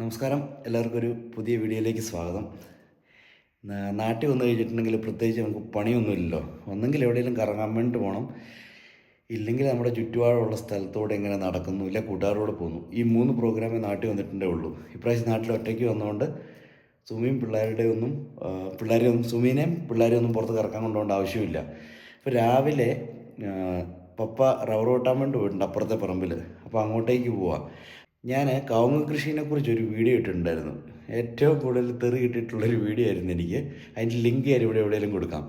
നമസ്കാരം. എല്ലാവർക്കും ഒരു പുതിയ വീഡിയോയിലേക്ക് സ്വാഗതം. നാട്ടിൽ വന്നു കഴിഞ്ഞിട്ടുണ്ടെങ്കിൽ പ്രത്യേകിച്ച് നമുക്ക് പണിയൊന്നുമില്ലല്ലോ. ഒന്നെങ്കിൽ എവിടെയെങ്കിലും കറങ്ങാൻ വേണ്ടി പോകണം ഇല്ലെങ്കിൽ നമ്മുടെ ചുറ്റുപാടുള്ള സ്ഥലത്തോടെ എങ്ങനെ നടക്കുന്നു ഇല്ല കൂട്ടുകാരോട് പോകുന്നു. ഈ മൂന്ന് പ്രോഗ്രാമേ നാട്ടിൽ വന്നിട്ടുണ്ടേ ഉള്ളൂ. ഇപ്രാവശ്യം നാട്ടിൽ ഒറ്റയ്ക്ക് വന്നുകൊണ്ട് സുമിയും പിള്ളേരുടെ ഒന്നും പിള്ളേരെ ഒന്നും സുമീനെയും പിള്ളേരെ ഒന്നും പുറത്ത് കറക്കാൻ കൊണ്ടുപോകേണ്ട ആവശ്യമില്ല. അപ്പോൾ രാവിലെ പപ്പ റബ്ബർ വെട്ടാൻ വേണ്ടി പോയിട്ടുണ്ട് അപ്പുറത്തെ പറമ്പിൽ അപ്പോൾ അങ്ങോട്ടേക്ക് പോവാം. ഞാൻ കവുങ്ങ് കൃഷിനെ കുറിച്ച് ഒരു വീഡിയോ ഇട്ടിട്ടുണ്ടായിരുന്നു. ഏറ്റവും കൂടുതൽ തെറി കിട്ടിയിട്ടുള്ളൊരു വീഡിയോ ആയിരുന്നു എനിക്ക്. അതിന്റെ ലിങ്ക് ഞാൻ ഇവിടെ എവിടെയെങ്കിലും കൊടുക്കാം.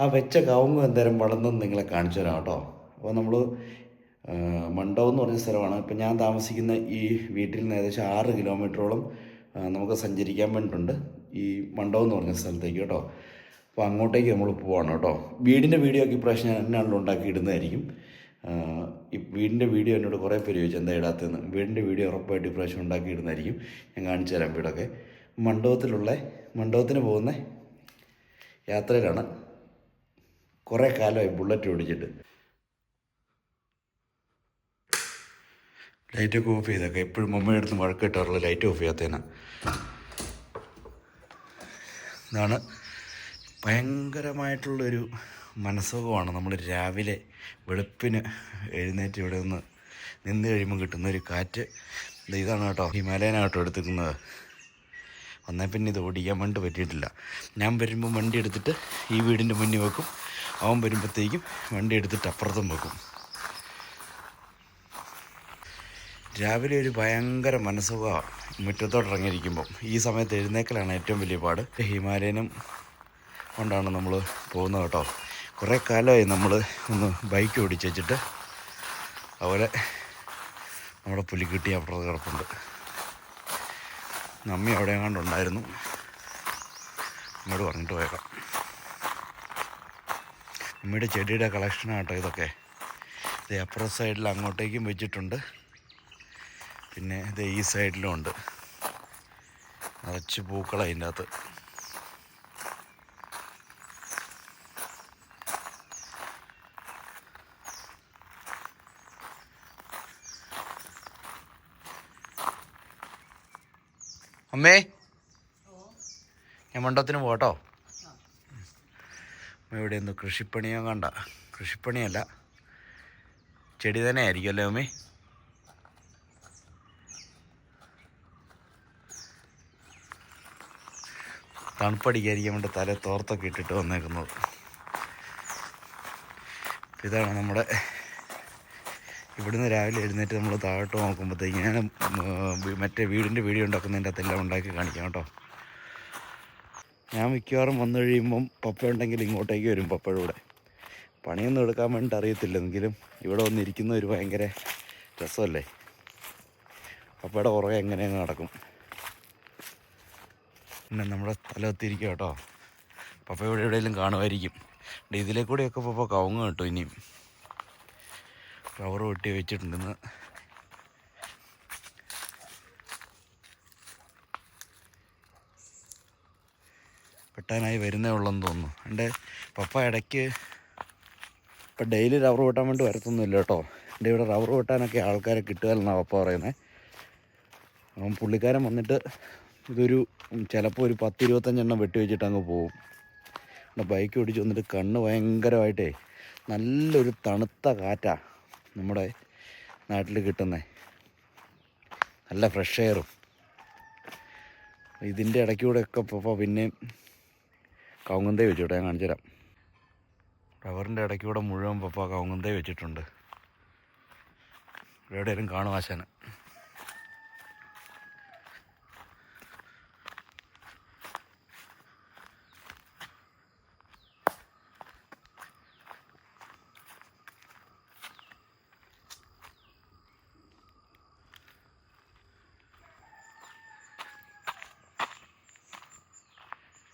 ആ വെച്ച കവുങ്ങ് എന്തേരം വളർന്നെന്ന് നിങ്ങളെ കാണിച്ചു തരാം കേട്ടോ. അപ്പോൾ നമ്മൾ മണ്ഡപം എന്ന് പറഞ്ഞ സ്ഥലമാണ്. ഇപ്പം ഞാൻ താമസിക്കുന്ന ഈ വീട്ടിൽ നിന്ന് ഏകദേശം ആറ് കിലോമീറ്ററോളം നമുക്ക് സഞ്ചരിക്കാൻ വേണ്ടിയിട്ടുണ്ട് ഈ മണ്ഡപം എന്ന് പറഞ്ഞ സ്ഥലത്തേക്ക് കേട്ടോ. അപ്പോൾ അങ്ങോട്ടേക്ക് നമ്മൾ പോവാണ് കേട്ടോ. വീടിന്റെ വീഡിയോ ഒക്കെ ഇപ്രാവശ്യം ഞാൻ എന്നാണല്ലോ ഉണ്ടാക്കി ഇടുന്നതായിരിക്കും വീടിന്റെ വീഡിയോ എന്നോട് കുറേ പേര് ചോദിച്ചു എന്താ ഇടാത്തതെന്ന്? വീടിന്റെ വീഡിയോ ഉറപ്പായിട്ട് ഇപ്രാവശ്യം ഉണ്ടാക്കിയിടുന്നതായിരിക്കും ഞാൻ കാണിച്ചു തരാം വീടൊക്കെ. മണ്ഡപത്തിലുള്ള മണ്ഡപത്തിന് പോകുന്ന യാത്രയിലാണ് കുറേ കാലമായി ബുള്ളറ്റ് ഓടിച്ചിട്ട്. ലൈറ്റൊക്കെ ഓഫ് ചെയ്തൊക്കെ. എപ്പോഴും മമ്മയുടെ അടുത്ത് വഴക്ക് ലൈറ്റ് ഓഫ് ചെയ്യാത്തതിനാ. ഇതാണ് ഭയങ്കരമായിട്ടുള്ളൊരു മനസ്സുഖമാണ്. നമ്മൾ രാവിലെ വെളുപ്പിന് എഴുന്നേറ്റ് ഇവിടെ നിന്ന് നിന്ന് കഴിയുമ്പോൾ കിട്ടുന്ന ഒരു കാറ്റ്. ഇതാണ് കേട്ടോ ഹിമാലയനാണ് കേട്ടോ എടുത്തിരിക്കുന്നത്. വന്നാൽ പിന്നെ ഇത് ഓടിക്കാൻ വേണ്ടി പറ്റിയിട്ടില്ല. ഞാൻ വരുമ്പോൾ വണ്ടി എടുത്തിട്ട് ഈ വീടിന്റെ മുന്നിൽ വെക്കും. അവൻ വരുമ്പോഴത്തേക്കും വണ്ടി എടുത്തിട്ട് അപ്പുറത്തും വെക്കും. രാവിലെ ഒരു ഭയങ്കര മനസ്സുഖമാണ് മുറ്റത്തോട്ട് ഇറങ്ങിയിരിക്കുമ്പോൾ ഈ സമയത്ത് എഴുന്നേക്കലാണ് ഏറ്റവും വലിയ പാട്. ഹിമാലയനും കൊണ്ടാണ് നമ്മൾ പോകുന്നത് കേട്ടോ. കുറേ കാലമായി നമ്മൾ ഒന്ന് ബൈക്ക് ഓടിച്ച് വെച്ചിട്ട് അതുപോലെ നമ്മുടെ പുലിക്കുട്ടി അപ്പുറത്ത് കിടപ്പുണ്ട്. നമ്മി അവിടെ കണ്ടുണ്ടായിരുന്നു ഇങ്ങോട്ട് പറഞ്ഞിട്ട് പോയേക്കാം. അമ്മയുടെ ചെടിയുടെ കളക്ഷനാണ് കേട്ടോ ഇതൊക്കെ. ഇത് അപ്പുറ സൈഡിൽ അങ്ങോട്ടേക്കും വെച്ചിട്ടുണ്ട്. പിന്നെ ഇത് ഈ സൈഡിലും ഉണ്ട്. നിറച്ച് പൂക്കളതിന്റെ അകത്ത്. അമ്മേ. ഞാൻ മണ്ടത്തിന് പോട്ടോ അമ്മ ഇവിടെ എന്തോ കൃഷിപ്പണിയോ കണ്ട. കൃഷിപ്പണിയല്ല. ചെടി തന്നെ ആയിരിക്കും അല്ലേ അമ്മേ? തണുപ്പടിക്കായിരിക്കും വേണ്ടി തല തോർത്തൊക്കെ ഇട്ടിട്ട് വന്നേക്കുന്നത്. ഇതാണ് നമ്മുടെ ഇവിടുന്ന് രാവിലെ എഴുന്നേറ്റ് നമ്മൾ താഴോട്ട് നോക്കുമ്പോഴത്തേക്ക് ഞാൻ മറ്റേ വീടിന്റെ വീഡിയോ ഉണ്ടാക്കുന്നതിന്റെ അകത്തെല്ലാം ഉണ്ടാക്കി കാണിക്കാം കേട്ടോ. ഞാൻ മിക്കവാറും വന്നു കഴിയുമ്പം പപ്പ ഉണ്ടെങ്കിൽ ഇങ്ങോട്ടേക്ക് വരും പപ്പയുടെ പണിയൊന്നും എടുക്കാൻ വേണ്ടിയിട്ട് അറിയത്തില്ല എങ്കിലും ഇവിടെ വന്നിരിക്കുന്ന ഒരു ഭയങ്കര രസമല്ലേ? പപ്പയുടെ കുറേ എങ്ങനെയങ്ങ് നടക്കും. പിന്നെ നമ്മുടെ സ്ഥലത്തിരിക്കുക കേട്ടോ. പപ്പ ഇവിടെ എവിടെയെങ്കിലും കാണുമായിരിക്കും. ഇതിലെ കൂടെയൊക്കെ പപ്പ കവുങ്ങ് കേട്ടോ ഇനിയും. റബ്ബർ വെട്ടി വെച്ചിട്ടുണ്ടെന്ന്. വെട്ടാനായി വരുന്നേ ഉള്ളെന്ന് തോന്നുന്നു. എന്റെ പപ്പ ഇടയ്ക്ക് ഇപ്പം ഡെയിലി റബ്ബർ വെട്ടാൻ വേണ്ടി വരത്തൊന്നുമില്ല കേട്ടോ. എന്റെ ഇവിടെ റബ്ബർ വെട്ടാനൊക്കെ ആൾക്കാരെ കിട്ടുകയെന്നാണ് പപ്പ പറയുന്നത്. അപ്പം പുള്ളിക്കാരൻ വന്നിട്ട് ഇതൊരു ചിലപ്പോൾ ഒരു പത്ത് ഇരുപത്തഞ്ചെണ്ണം വെട്ടി വെച്ചിട്ട് അങ്ങ് പോകും ബൈക്ക് ഓടിച്ച് വന്നിട്ട് കണ്ണ് ഭയങ്കരമായിട്ടേ നല്ലൊരു തണുത്ത കാറ്റാ. നമ്മുടെ നാട്ടിൽ കിട്ടുന്ന നല്ല ഫ്രഷ് എയറും ഇതിന്റെ ഇടയ്ക്കൂടെ ഒക്കെ ഇപ്പോൾ പിന്നെ കൗങ്ങന്തേ വെച്ചോട്ടെ ഞാൻ കാണിച്ചു തരാം. റബ്ബറിന്റെ ഇടയ്ക്കൂടെ മുഴുവൻ പപ്പ കൗങ്ങന്തേ വെച്ചിട്ടുണ്ട്. എവിടെയെങ്കിലും കാണും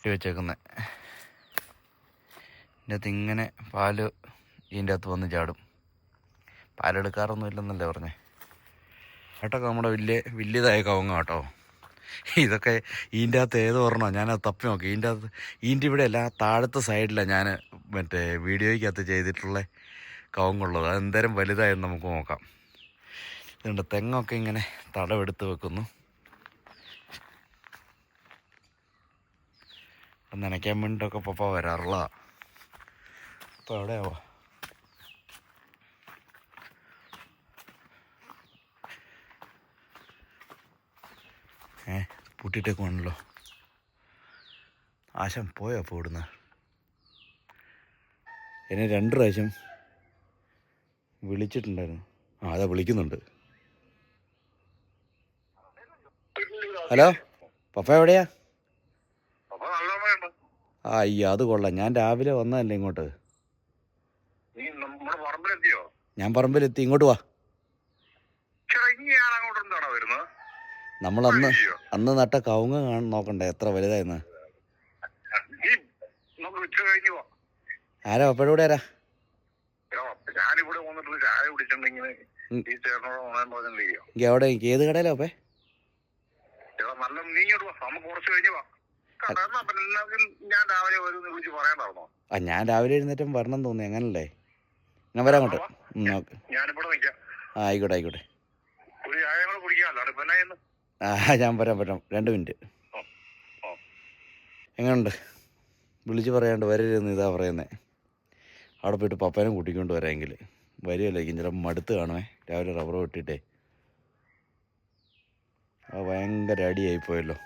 ഇട്ട് വെച്ചേക്കുന്നത് ഇതിന്റെ അകത്ത് ഇങ്ങനെ പാൽ ഇതിന്റെ അകത്ത് വന്ന് ചാടും. പാലെടുക്കാറൊന്നും ഇല്ലെന്നല്ലേ പറഞ്ഞേ. ഏട്ടൊക്കെ നമ്മുടെ വലിയ വലിയതായ കവങ്ങ കേട്ടോ. ഇതൊക്കെ ഇതിന്റെ അകത്ത് ഏത് പറഞ്ഞോ ഞാനത് തപ്പി നോക്കി. ഇതിന്റെ അകത്ത് ഇതിന്റെ ഇവിടെ അല്ല താഴത്തെ സൈഡിലാണ് ഞാൻ മറ്റേ വീഡിയോയ്ക്കകത്ത് ചെയ്തിട്ടുള്ള കവങ്ങുള്ളത്. അതെന്തേരം വലുതായെന്ന് നമുക്ക് നോക്കാം. ഇതുണ്ട് തെങ്ങൊക്കെ ഇങ്ങനെ തടവെടുത്ത് വെക്കുന്നു. അപ്പം നനയ്ക്കാൻ വേണ്ടിയിട്ടൊക്കെ പപ്പ വരാറുള്ള അപ്പോൾ എവിടെയാവോ? ഏ പൂട്ടിയിട്ടേക്കുവാണല്ലോ ആശം പോയോ അപ്പോൾ ഇവിടുന്ന്? എന്നെ രണ്ട് പ്രാവശ്യം വിളിച്ചിട്ടുണ്ടായിരുന്നു. ആ അതാ വിളിക്കുന്നുണ്ട്. ഹലോ പപ്പ എവിടെയാ അപ്പൊ നല്ല സമയമുണ്ട് ആ അയ്യോ അത് കൊള്ളാം. ഞാൻ രാവിലെ വന്നതല്ലേ ഇങ്ങോട്ട്? ഞാൻ പറമ്പിലെത്തി. ഇങ്ങോട്ട് വാ. നമ്മൾ അന്ന് അന്ന് നട്ട കവുങ്ങ് കാണാൻ നോക്കണ്ടേ എത്ര വലുതായിരുന്നു ആരാ അപ്പോഴൂടെ ആരാ? എവിടെ? ഏത് കടയിലാ അപ്പേ നല്ല നീ ഇങ്ങോട്ട് വാ. നമുക്ക് കുറച്ച് കഴിഞ്ഞ് വാ. ആ ഞാൻ രാവിലെ എഴുന്നേറ്റം വരണം തോന്നി അങ്ങനല്ലേ ഞാൻ വരാം അങ്ങോട്ട്. ആ ആയിക്കോട്ടെ ആയിക്കോട്ടെ? ആ ഞാൻ വരാം വരാം. രണ്ട് മിനിറ്റ്. എങ്ങനെയുണ്ട് വിളിച്ച് പറയാണ്ട് വരരുതെന്ന് ഇതാ പറയുന്നത് അവിടെ പോയിട്ട് പപ്പേനെ കൂട്ടിക്കൊണ്ട് വരാമെങ്കിൽ. വരുമല്ലായിരിക്കും ചിലപ്പോൾ മടുത്ത് കാണുമേ രാവിലെ റബ്ബർ വെട്ടിയിട്ടേ. ആ ഭയങ്കര അടിയായിപ്പോയല്ലോ.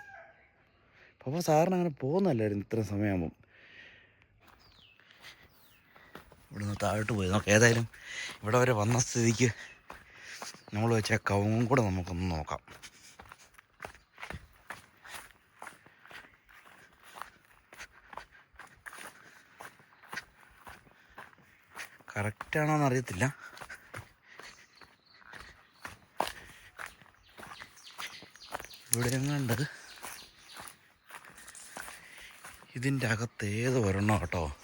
പപ്പ സാറിന് അങ്ങനെ പോകുന്നല്ലായിരുന്നു ഇത്ര സമയമാകുമ്പം. ഇവിടുന്ന് താഴോട്ട് പോയി. നോക്കാം ഏതായാലും ഇവിടെ വരെ വന്ന സ്ഥിതിക്ക് നമ്മൾ വെച്ച കവുങ്ങും കൂടെ നമുക്കൊന്ന് നോക്കാം. കറക്റ്റാണോന്ന് അറിയത്തില്ല. ഇവിടെ എങ്ങാണ്ട് ഇതിന്റെ അകത്ത് ഏത് ഒരെണ്ണം കേട്ടോ?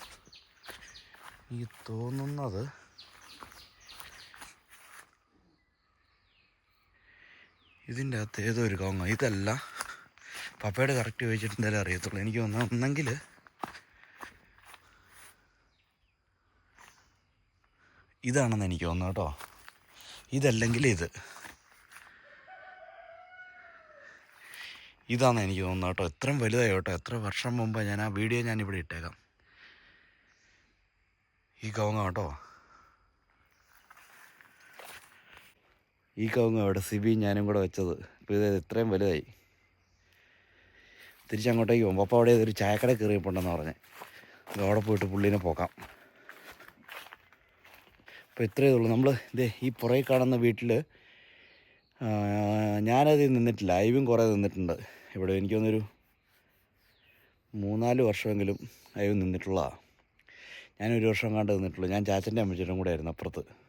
ഈ തോന്നുന്നത് ഇതിന്റെ അകത്ത് ഏതോ ഒരു കോങ്ങ ഇതല്ല. പപ്പയുടെ കറക്റ്റ് ചോദിച്ചിട്ട് അറിയത്തുള്ളൂ. എനിക്ക് തോന്നുന്നു ഒന്നെങ്കിൽ ഇതാണെന്ന് എനിക്ക് തോന്നുന്നു കേട്ടോ. ഇതല്ലെങ്കിൽ ഇത്. ഇതാണെന്ന് എനിക്ക് തോന്നുന്നത് കേട്ടോ. എത്രയും വലുതായി കേട്ടോ. എത്ര വർഷം മുമ്പ് ഞാൻ ആ വീഡിയോ ഞാൻ ഇവിടെ ഇട്ടേക്കാം. ഈ കവുങ്ങ കേട്ടോ. ഈ കവുങ്ങ അവിടെ സിബി ഞാനും കൂടെ വെച്ചത്. ഇപ്പോൾ ഇത് ഇത്രയും വലുതായി. തിരിച്ചങ്ങോട്ടേക്ക് പോകും അപ്പോൾ അവിടെ ഒരു ചായക്കട കയറിയപ്പോണ്ടെന്ന് പറഞ്ഞ്. അവിടെ പോയിട്ട് പുള്ളീനെ പോക്കാം. അപ്പോൾ ഇത്രയേ ഉള്ളൂ. നമ്മൾ ഇതേ ഈ പുറകെ കാണുന്ന വീട്ടിൽ ഞാനതിൽ നിന്നിട്ടില്ല. ഐവും കുറേ നിന്നിട്ടുണ്ട്. ഇവിടെ എനിക്ക് തോന്നുന്നൊരു മൂന്നാൽ വർഷമെങ്കിലും അയവ് നിന്നിട്ടുള്ളതാണ് ഞാനൊരു വർഷം കണ്ട് നിന്നിട്ടുള്ളൂ. ഞാൻ ചാച്ചന്റെ അമ്മച്ചിട്ടും കൂടെ ആയിരുന്നു അപ്പുറത്ത്.